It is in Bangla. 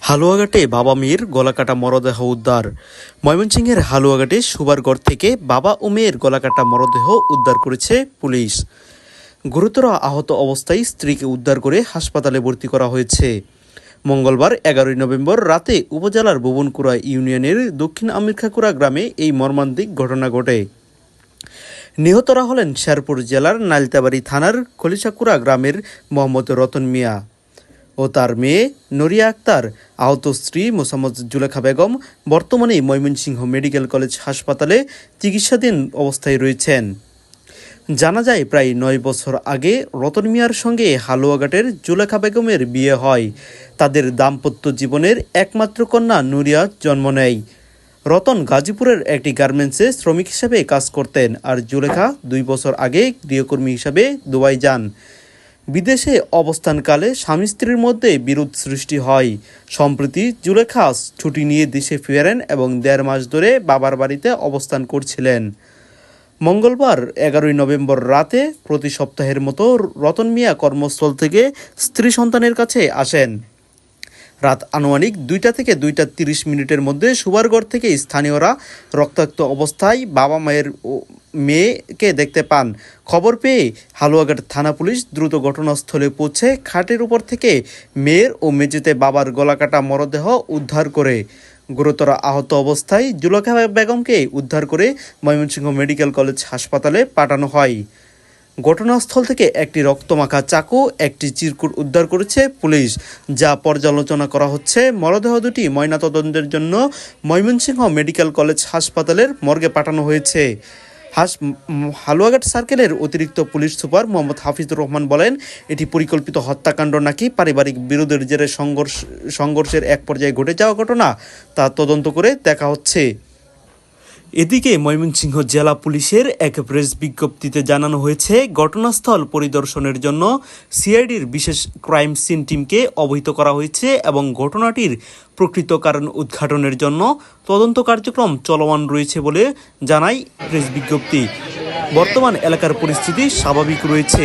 হালুয়াঘাটে বাবা মেয়ের গলাকাটা মরদেহ উদ্ধার। ময়মনসিংহের হালুয়াঘাটে সুবারগড় থেকে বাবা ও মেয়ের গলাকাটা মরদেহ উদ্ধার করেছে পুলিশ। গুরুতর আহত অবস্থায় স্ত্রীকে উদ্ধার করে হাসপাতালে ভর্তি করা হয়েছে। মঙ্গলবার এগারোই নভেম্বর রাতে উপজেলার ভুবনকুড়া ইউনিয়নের দক্ষিণ আমিরখাকুড়া গ্রামে এই মর্মান্তিক ঘটনা ঘটে। নিহতরা হলেন শেরপুর জেলার নালতাবাড়ি থানার খলিশাকুড়া গ্রামের মোহাম্মদ রতন মিয়া। ও তার মেয়ে নরিয়া আক্তার, আহত স্ত্রী মোসাম্মদ জুলেখা বেগম বর্তমানে ময়মনসিংহ মেডিকেল কলেজ হাসপাতালে চিকিৎসাধীন অবস্থায় রয়েছেন। জানা যায়, প্রায় নয় বছর আগে রতন মিয়ার সঙ্গে হালুয়াঘাটের জুলেখা বেগমের বিয়ে হয়। তাদের দাম্পত্য জীবনের একমাত্র কন্যা নুরিয়া জন্ম নেয়। রতন গাজীপুরের একটি গার্মেন্টসে শ্রমিক হিসেবে কাজ করতেন আর জুলেখা দুই বছর আগে গৃহকর্মী হিসাবে দুবাই যান। বিদেশে অবস্থানকালে স্বামী স্ত্রীর মধ্যে বিরোধ সৃষ্টি হয়। সম্প্রতি জুলেখাস ছুটি নিয়ে দেশে ফেরেন এবং দেড় মাস ধরে বাবার বাড়িতে অবস্থান করছিলেন। মঙ্গলবার এগারোই নভেম্বর রাতে প্রতি সপ্তাহের মতো রতন মিয়া কর্মস্থল থেকে স্ত্রী সন্তানের কাছে আসেন। রাত আনুমানিক দুইটা থেকে দুইটা তিরিশ মিনিটের মধ্যে সুবারগড় থেকে স্থানীয়রা রক্তাক্ত অবস্থায় বাবা মায়ের মেয়েকে দেখতে পান। খবর পেয়ে হালুয়াঘাট থানা পুলিশ দ্রুত ঘটনাস্থলে পৌঁছে খাটের উপর থেকে মেয়ের ও মেঝেতে বাবার গলাকাটা মরদেহ উদ্ধার করে। গুরুতর আহত অবস্থায় জুলখা বেগমকে উদ্ধার করে ময়মনসিংহ মেডিকেল কলেজ হাসপাতালে পাঠানো হয়। ঘটনাস্থল থেকে একটি রক্তমাখা চাকু, একটি চিরকুট উদ্ধার করেছে পুলিশ, যা পর্যালোচনা করা হচ্ছে মরদেহ দুটি ময়নাতদন্তের জন্য ময়মনসিংহ মেডিকেল কলেজ হাসপাতালের মর্গে পাঠানো হয়েছে। হাস হালুয়াঘাট সার্কেলের অতিরিক্ত পুলিশ সুপার মোহাম্মদ হাফিজুর রহমান বলেন, এটি পরিকল্পিত হত্যাকাণ্ড নাকি পারিবারিক বিরোধের জেরে সংঘর্ষ সংঘর্ষের এক পর্যায়ে ঘটে যাওয়া ঘটনা তা তদন্ত করে দেখা হচ্ছে। এদিকে ময়মনসিংহ জেলা পুলিশের এক প্রেস বিজ্ঞপ্তিতে জানানো হয়েছে ঘটনাস্থল পরিদর্শনের জন্য সিআইডির বিশেষ ক্রাইম সিন টিমকে অবহিত করা হয়েছে এবং ঘটনাটির প্রকৃত কারণ উদ্ঘাটনের জন্য তদন্ত কার্যক্রম চলমান রয়েছে বলে জানায় প্রেস বিজ্ঞপ্তি বর্তমান এলাকার পরিস্থিতি স্বাভাবিক রয়েছে